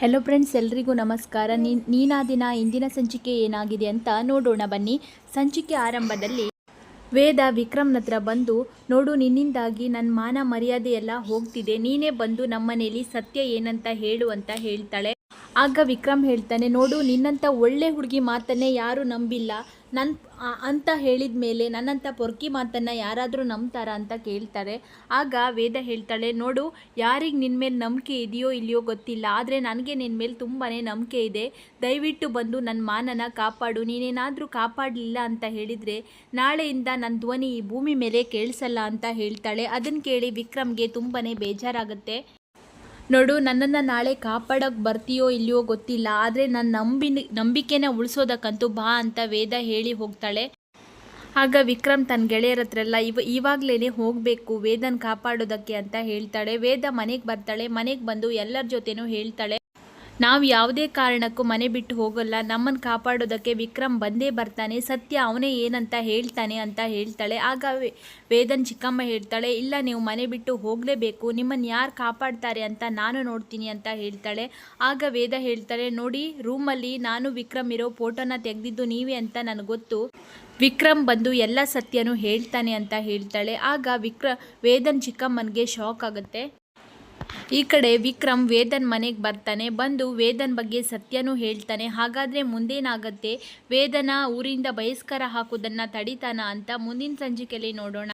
Hello friends ಎಲ್ರಿಗೂ ನಮಸ್ಕಾರ. ನೀನಾ ದಿನ ಇಂದಿನ ಸಂಚಿಕೆ ಏನಾಗಿದೆ ಅಂತ ನೋಡೋಣ ಬನ್ನಿ. ಸಂಚಿಕೆ ಆರಂಭದಲ್ಲಿ ವೇದ ವಿಕ್ರಮ್ನ ಹತ್ರ ಬಂದು, ನೋಡು ನಿನ್ನಿಂದಾಗಿ ನನ್ನ ಮಾನ ಮರ್ಯಾದೆ ಎಲ್ಲ ಹೋಗ್ತಿದೆ. ನೀನೇ ಬಂದು ನಮ್ಮನೇಲಿ ಸತ್ಯ ಏನಂತ ಹೇಳು ಅಂತ ಹೇಳ್ತಾಳೆ. ಆಗ ವಿಕ್ರಮ್ ಹೇಳ್ತಾನೆ, ನೋಡು, ನಿನ್ನಂಥ ಒಳ್ಳೆ ಹುಡುಗಿ ಮಾತನ್ನೇ ಯಾರೂ ನಂಬಿಲ್ಲ. ನನ್ನ ಅಂತ ಹೇಳಿದ ಮೇಲೆ ನನ್ನಂಥ ಪೊರ್ಕಿ ಮಾತನ್ನು ಯಾರಾದರೂ ನಂಬ್ತಾರಾ ಅಂತ ಕೇಳ್ತಾರೆ. ಆಗ ವೇದ ಹೇಳ್ತಾಳೆ, ನೋಡು, ಯಾರಿಗೆ ನಿನ್ನ ಮೇಲೆ ನಂಬಿಕೆ ಇದೆಯೋ ಇಲ್ಲಯೋ ಗೊತ್ತಿಲ್ಲ. ಆದರೆ ನನಗೆ ನಿನ್ನ ಮೇಲೆ ತುಂಬಾ ನಂಬಿಕೆ ಇದೆ. ದಯವಿಟ್ಟು ಬಂದು ನನ್ನ ಮಾನನ ಕಾಪಾಡು. ನೀನೇನಾದರೂ ಕಾಪಾಡಲಿಲ್ಲ ಅಂತ ಹೇಳಿದರೆ ನಾಳೆಯಿಂದ ನನ್ನ ಧ್ವನಿ ಈ ಭೂಮಿ ಮೇಲೆ ಕೇಳಿಸಲ್ಲ ಅಂತ ಹೇಳ್ತಾಳೆ. ಅದನ್ನು ಕೇಳಿ ವಿಕ್ರಮ್ಗೆ ತುಂಬಾ ಬೇಜಾರಾಗುತ್ತೆ. ನೋಡು, ನನ್ನನ್ನು ನಾಳೆ ಕಾಪಾಡೋಕ್ಕೆ ಬರ್ತೀಯೋ ಇಲ್ಲಿಯೋ ಗೊತ್ತಿಲ್ಲ. ಆದರೆ ನನ್ನ ನಂಬಿ ನಂಬಿಕೆನ ಉಳಿಸೋದಕ್ಕಂತೂ ಬಾ ಅಂತ ವೇದ ಹೇಳಿ ಹೋಗ್ತಾಳೆ. ಆಗ ವಿಕ್ರಮ್ ತನ್ನ ಗೆಳೆಯರ ಹತ್ರ ಎಲ್ಲ ಇವ ಇವಾಗಲೇ ಹೋಗಬೇಕು, ವೇದನ ಕಾಪಾಡೋದಕ್ಕೆ ಅಂತ ಹೇಳ್ತಾಳೆ. ವೇದ ಮನೆಗೆ ಬರ್ತಾಳೆ. ಮನೆಗೆ ಬಂದು ಎಲ್ಲರ ಜೊತೆನೂ ಹೇಳ್ತಾಳೆ. ನಾವು ಯಾವುದೇ ಕಾರಣಕ್ಕೂ ಮನೆ ಬಿಟ್ಟು ಹೋಗಲ್ಲ ನಮ್ಮನ್ನು ಕಾಪಾಡೋದಕ್ಕೆ ವಿಕ್ರಮ್ ಬಂದೇ ಬರ್ತಾನೆ, ಸತ್ಯ ಅವನೇ ಏನಂತ ಹೇಳ್ತಾನೆ ಅಂತ ಹೇಳ್ತಾಳೆ. ಆಗ ವೇದನ್ ಚಿಕ್ಕಮ್ಮ ಹೇಳ್ತಾಳೆ, ಇಲ್ಲ ನೀವು ಮನೆ ಬಿಟ್ಟು ಹೋಗಲೇಬೇಕು ನಿಮ್ಮನ್ನು ಯಾರು ಕಾಪಾಡ್ತಾರೆ ಅಂತ ನಾನು ನೋಡ್ತೀನಿ ಅಂತ ಹೇಳ್ತಾಳೆ. ಆಗ ವೇದ ಹೇಳ್ತಾಳೆ, ನೋಡಿ, ರೂಮಲ್ಲಿ ನಾನು ವಿಕ್ರಮ್ ಇರೋ ಫೋಟೋನ ತೆಗೆದಿದ್ದು ನೀವೇ ಅಂತ ನನಗೆ ಗೊತ್ತು. ವಿಕ್ರಮ್ ಬಂದು ಎಲ್ಲ ಸತ್ಯನೂ ಹೇಳ್ತಾನೆ ಅಂತ ಹೇಳ್ತಾಳೆ. ಆಗ ವಿಕ್ರ, ವೇದನ್ ಚಿಕ್ಕಮ್ಮನಿಗೆ ಶಾಕ್ ಆಗುತ್ತೆ. ಈ ಕಡೆ ವಿಕ್ರಮ್ ವೇದನ್ ಮನೆಗೆ ಬರ್ತಾನೆ. ಬಂದು ವೇದನ್ ಬಗ್ಗೆ ಸತ್ಯನೂ ಹೇಳ್ತಾನೆ. ಹಾಗಾದರೆ ಮುಂದೇನಾಗತ್ತೆ? ವೇದನ ಊರಿಂದ ಬಹಿಷ್ಕಾರ ಹಾಕೋದನ್ನು ತಡಿತಾನ ಅಂತ ಮುಂದಿನ ಸಂಚಿಕೆಯಲ್ಲಿ ನೋಡೋಣ.